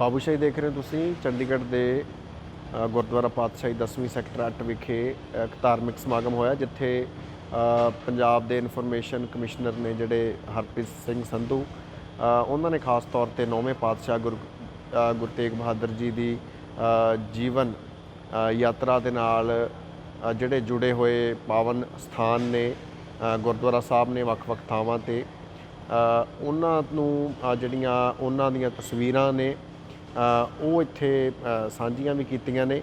ਬਾਬੂਸ਼ਾਹੀ ਦੇਖ ਰਹੇ ਹੋ ਤੁਸੀਂ, ਚੰਡੀਗੜ੍ਹ ਦੇ ਗੁਰਦੁਆਰਾ ਪਾਤਸ਼ਾਹੀ 10ਵੀਂ ਸੈਕਟਰ 8 ਵਿਖੇ ਇੱਕ ਧਾਰਮਿਕ ਸਮਾਗਮ ਹੋਇਆ, ਜਿੱਥੇ ਪੰਜਾਬ ਦੇ ਇਨਫੋਰਮੇਸ਼ਨ ਕਮਿਸ਼ਨਰ ਨੇ ਜਿਹੜੇ ਹਰਪ੍ਰੀਤ ਸਿੰਘ ਸੰਧੂ ਉਹਨਾਂ ਨੇ ਖਾਸ ਤੌਰ ਤੇ ਨੌਵੇਂ ਪਾਤਸ਼ਾਹ ਗੁਰੂ ਗੁਰੂ ਤੇਗ ਬਹਾਦਰ ਜੀ ਦੀ ਜੀਵਨ ਯਾਤਰਾ ਦੇ ਨਾਲ ਜਿਹੜੇ ਜੁੜੇ ਹੋਏ ਪਾਵਨ ਸਥਾਨ ਨੇ ਗੁਰਦੁਆਰਾ ਸਾਹਿਬ ਨੇ ਵੱਖ-ਵੱਖ ਥਾਵਾਂ ਤੇ ਉਹਨਾਂ ਨੂੰ ਜਿਹੜੀਆਂ ਉਹਨਾਂ ਦੀਆਂ ਤਸਵੀਰਾਂ ਨੇ ਉਹ ਇੱਥੇ ਸਾਂਝੀਆਂ ਵੀ ਕੀਤੀਆਂ ਨੇ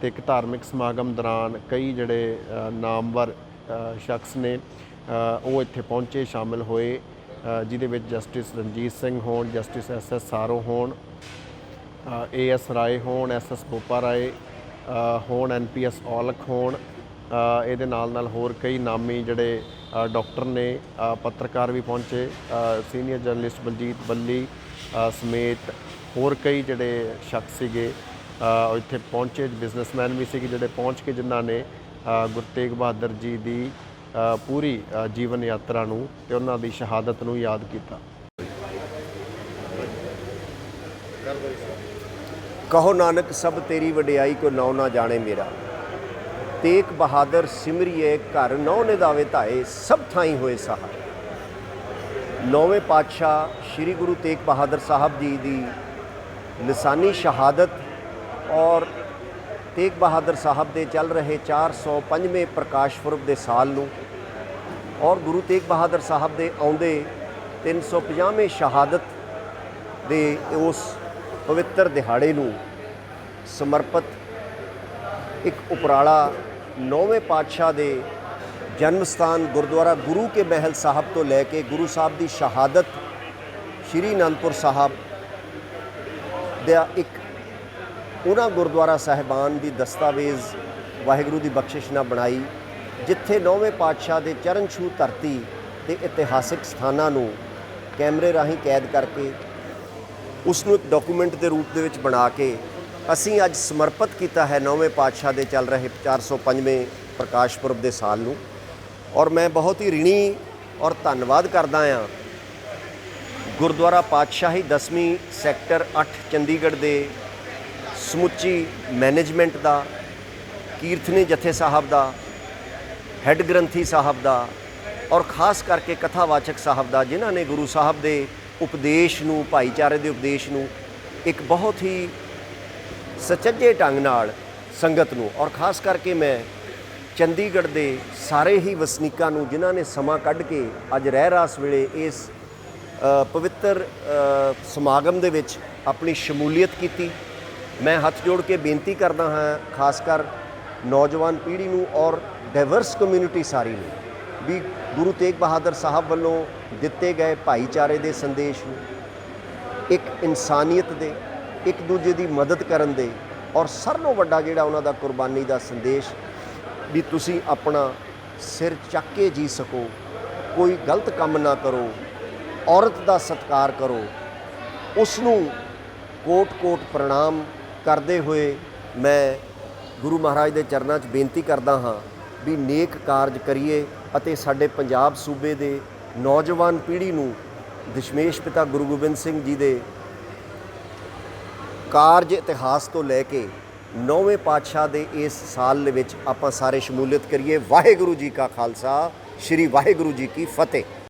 ਤੇ ਇੱਕ ਧਾਰਮਿਕ ਸਮਾਗਮ ਦੌਰਾਨ ਕਈ ਜਿਹੜੇ ਨਾਮਵਰ ਸ਼ਖਸ ਨੇ ਉਹ ਇੱਥੇ ਪਹੁੰਚੇ ਸ਼ਾਮਿਲ ਹੋਏ ਜਿਹਦੇ ਵਿੱਚ ਜਸਟਿਸ ਰਣਜੀਤ ਸਿੰਘ ਹੋਣ ਜਸਟਿਸ ਐਸ ਐਸ ਸਾਰੋ ਹੋਣ ਏ ਐਸ ਰਾਏ ਹੋਣ ਐਸ ਐਸ ਬੋਪਾ ਰਾਏ ਹੋਣ ਐਨ ਪੀ ਐਸ ਔਲਖ ਹੋਣ ਇਹਦੇ ਨਾਲ ਨਾਲ ਹੋਰ ਕਈ ਨਾਮੀ ਜਿਹੜੇ ਅ, ਡਾਕਟਰ ਨੇ ਪੱਤਰਕਾਰ ਵੀ ਪਹੁੰਚੇ ਸੀਨੀਅਰ ਜਰਨਲਿਸਟ ਬਲਜੀਤ ਬੱਲੀ ਸਮੇਤ ਹੋਰ ਕਈ ਜਿਹੜੇ ਸ਼ਖਸ ਸੀਗੇ ਇੱਥੇ ਪਹੁੰਚੇ ਬਿਜ਼ਨਸਮੈਨ ਵੀ ਸੀਗੇ ਜਿਹੜੇ ਪਹੁੰਚ ਕੇ ਜਿਨ੍ਹਾਂ ਨੇ ਗੁਰੂ ਤੇਗ ਬਹਾਦਰ ਜੀ ਦੀ ਪੂਰੀ ਜੀਵਨ ਯਾਤਰਾ ਨੂੰ ਤੇ ਉਹਨਾਂ ਦੀ ਸ਼ਹਾਦਤ ਨੂੰ ਯਾਦ ਕੀਤਾ। ਕਹੋ ਨਾਨਕ, ਸਭ ਤੇਰੀ ਵਡਿਆਈ ਕੋ ਨਾਉ ਨਾ ਜਾਣੇ ਮੇਰਾ। ਤੇਗ ਬਹਾਦਰ ਸਿਮਰਿਏ, ਘਰ ਨੌ ਨੇ ਦਾਵੇ ਧਾਏ, ਸਭ ਥਾਈ ਹੋਏ ਸਹਾਰੇ। ਨੌਵੇਂ ਪਾਤਸ਼ਾਹ ਸ੍ਰੀ ਗੁਰੂ ਤੇਗ ਬਹਾਦਰ ਸਾਹਿਬ ਜੀ ਦੀ ਲਿਸਾਨੀ ਸ਼ਹਾਦਤ ਔਰ ਤੇਗ ਬਹਾਦਰ ਸਾਹਿਬ ਦੇ ਚੱਲ ਰਹੇ 405ਵੇਂ ਪ੍ਰਕਾਸ਼ ਪੁਰਬ ਦੇ ਸਾਲ ਨੂੰ ਔਰ ਗੁਰੂ ਤੇਗ ਬਹਾਦਰ ਸਾਹਿਬ ਦੇ ਆਉਂਦੇ 350ਵੇਂ ਸ਼ਹਾਦਤ ਦੇ ਉਸ ਪਵਿੱਤਰ ਦਿਹਾੜੇ ਨੂੰ ਸਮਰਪਿਤ ਇੱਕ ਉਪਰਾਲਾ ਨੌਵੇਂ ਪਾਤਸ਼ਾਹ ਦੇ ਜਨਮ ਸਥਾਨ ਗੁਰਦੁਆਰਾ ਗੁਰੂ ਕੇ ਮਹਿਲ ਸਾਹਿਬ ਤੋਂ ਲੈ ਕੇ ਗੁਰੂ ਸਾਹਿਬ ਦੀ ਸ਼ਹਾਦਤ ਸ਼੍ਰੀ ਅਨੰਦਪੁਰ ਸਾਹਿਬ ਦਾ ਇੱਕ। ਉਹਨਾਂ ਗੁਰਦੁਆਰਾ ਸਾਹਿਬਾਨ ਦੀ ਦਸਤਾਵੇਜ਼ ਵਾਹਿਗੁਰੂ ਦੀ ਬਖਸ਼ਿਸ਼ ਨਾਲ ਬਣਾਈ, ਜਿੱਥੇ ਨੌਵੇਂ ਪਾਤਸ਼ਾਹ ਦੇ ਚਰਨ ਛੂ ਧਰਤੀ ਤੇ ਇਤਿਹਾਸਿਕ ਸਥਾਨਾਂ ਨੂੰ ਕੈਮਰੇ ਰਾਹੀਂ ਕੈਦ ਕਰਕੇ ਉਸ ਨੂੰ ਇੱਕ ਡਾਕੂਮੈਂਟ ਦੇ ਰੂਪ ਦੇ ਵਿੱਚ ਬਣਾ ਕੇ ਅਸੀਂ ਅੱਜ ਸਮਰਪਿਤ ਕੀਤਾ ਹੈ ਨੌਵੇਂ ਪਾਤਸ਼ਾਹ ਦੇ ਚੱਲ ਰਹੇ 405ਵੇਂ ਪ੍ਰਕਾਸ਼ ਪੁਰਬ ਦੇ ਸਾਲ ਨੂੰ। ਔਰ ਮੈਂ ਬਹੁਤ ਹੀ ਰਿਣੀ ਔਰ ਧੰਨਵਾਦ ਕਰਦਾ ਹਾਂ ਗੁਰਦੁਆਰਾ ਪਾਤਸ਼ਾਹੀ 10ਵੀਂ ਸੈਕਟਰ 8 ਚੰਡੀਗੜ੍ਹ ਦੇ ਸਮੁੱਚੀ ਮੈਨੇਜਮੈਂਟ ਦਾ ਕੀਰਤਨੀ ਜਥੇ ਸਾਹਿਬ ਦਾ, ਹੈੱਡ ਗ੍ਰੰਥੀ ਸਾਹਿਬ ਦਾ ਔਰ ਖਾਸ ਕਰਕੇ ਕਥਾਵਾਚਕ ਸਾਹਿਬ ਦਾ, ਜਿਨ੍ਹਾਂ ਨੇ ਗੁਰੂ ਸਾਹਿਬ ਦੇ ਉਪਦੇਸ਼ ਨੂੰ, ਭਾਈਚਾਰੇ ਦੇ ਉਪਦੇਸ਼ ਨੂੰ ਇੱਕ ਬਹੁਤ ਹੀ ਸਚੱਜੇ ਢੰਗ ਨਾਲ ਸੰਗਤ ਨੂੰ ਔਰ ਖਾਸ ਕਰਕੇ ਮੈਂ ਚੰਡੀਗੜ੍ਹ ਦੇ ਸਾਰੇ ਹੀ ਵਸਨੀਕਾਂ ਨੂੰ, ਜਿਨ੍ਹਾਂ ਨੇ ਸਮਾਂ ਕੱਢ ਕੇ ਅੱਜ ਰਹਿ ਰਾਸ ਵੇਲੇ ਇਸ ਪਵਿੱਤਰ ਸਮਾਗਮ ਦੇ ਵਿੱਚ ਆਪਣੀ ਸ਼ਮੂਲੀਅਤ ਕੀਤੀ। ਮੈਂ ਹੱਥ ਜੋੜ ਕੇ ਬੇਨਤੀ ਕਰਦਾ ਹਾਂ, ਖਾਸ ਕਰ ਨੌਜਵਾਨ ਪੀੜ੍ਹੀ ਨੂੰ ਔਰ ਡਾਈਵਰਸ ਕਮਿਊਨਿਟੀ ਸਾਰੀ ਨੂੰ, ਵੀ ਗੁਰੂ ਤੇਗ ਬਹਾਦਰ ਸਾਹਿਬ ਵੱਲੋਂ ਦਿੱਤੇ ਗਏ ਭਾਈਚਾਰੇ ਦੇ ਸੰਦੇਸ਼ ਨੂੰ ਇੱਕ ਇਨਸਾਨੀਅਤ ਦੇ, ਇੱਕ ਦੂਜੇ ਦੀ ਮਦਦ ਕਰਨ ਦੇ ਔਰ ਸਭ ਤੋਂ ਵੱਡਾ ਜਿਹੜਾ ਉਹਨਾਂ ਦਾ ਕੁਰਬਾਨੀ ਦਾ ਸੰਦੇਸ਼ ਵੀ ਤੁਸੀਂ ਆਪਣਾ ਸਿਰ ਚੱਕ ਕੇ ਜੀ ਸਕੋ, ਕੋਈ ਗਲਤ ਕੰਮ ਨਾ ਕਰੋ ਔਰਤ ਦਾ ਸਤਿਕਾਰ ਕਰੋ। ਉਸ ਨੂੰ ਕੋਟ-ਕੋਟ ਪ੍ਰਣਾਮ ਕਰਦੇ ਹੋਏ ਮੈਂ ਗੁਰੂ ਮਹਾਰਾਜ ਦੇ ਚਰਨਾਂ 'ਚ ਬੇਨਤੀ ਕਰਦਾ ਹਾਂ ਵੀ ਨੇਕ ਕਾਰਜ ਕਰੀਏ ਅਤੇ ਸਾਡੇ ਪੰਜਾਬ ਸੂਬੇ ਦੇ ਨੌਜਵਾਨ ਪੀੜ੍ਹੀ ਨੂੰ ਦਸ਼ਮੇਸ਼ ਪਿਤਾ ਗੁਰੂ ਗੋਬਿੰਦ ਸਿੰਘ ਜੀ ਦੇ ਕਾਰਜ ਇਤਿਹਾਸ ਤੋਂ ਲੈ ਕੇ ਨੌਵੇਂ ਪਾਤਸ਼ਾਹ ਦੇ ਇਸ ਸਾਲ ਦੇ ਵਿੱਚ ਆਪਾਂ ਸਾਰੇ ਸ਼ਮੂਲੀਅਤ ਕਰੀਏ। ਵਾਹਿਗੁਰੂ ਜੀ ਕਾ ਖਾਲਸਾ, ਸ੍ਰੀ ਵਾਹਿਗੁਰੂ ਜੀ ਕੀ ਫਤਿਹ।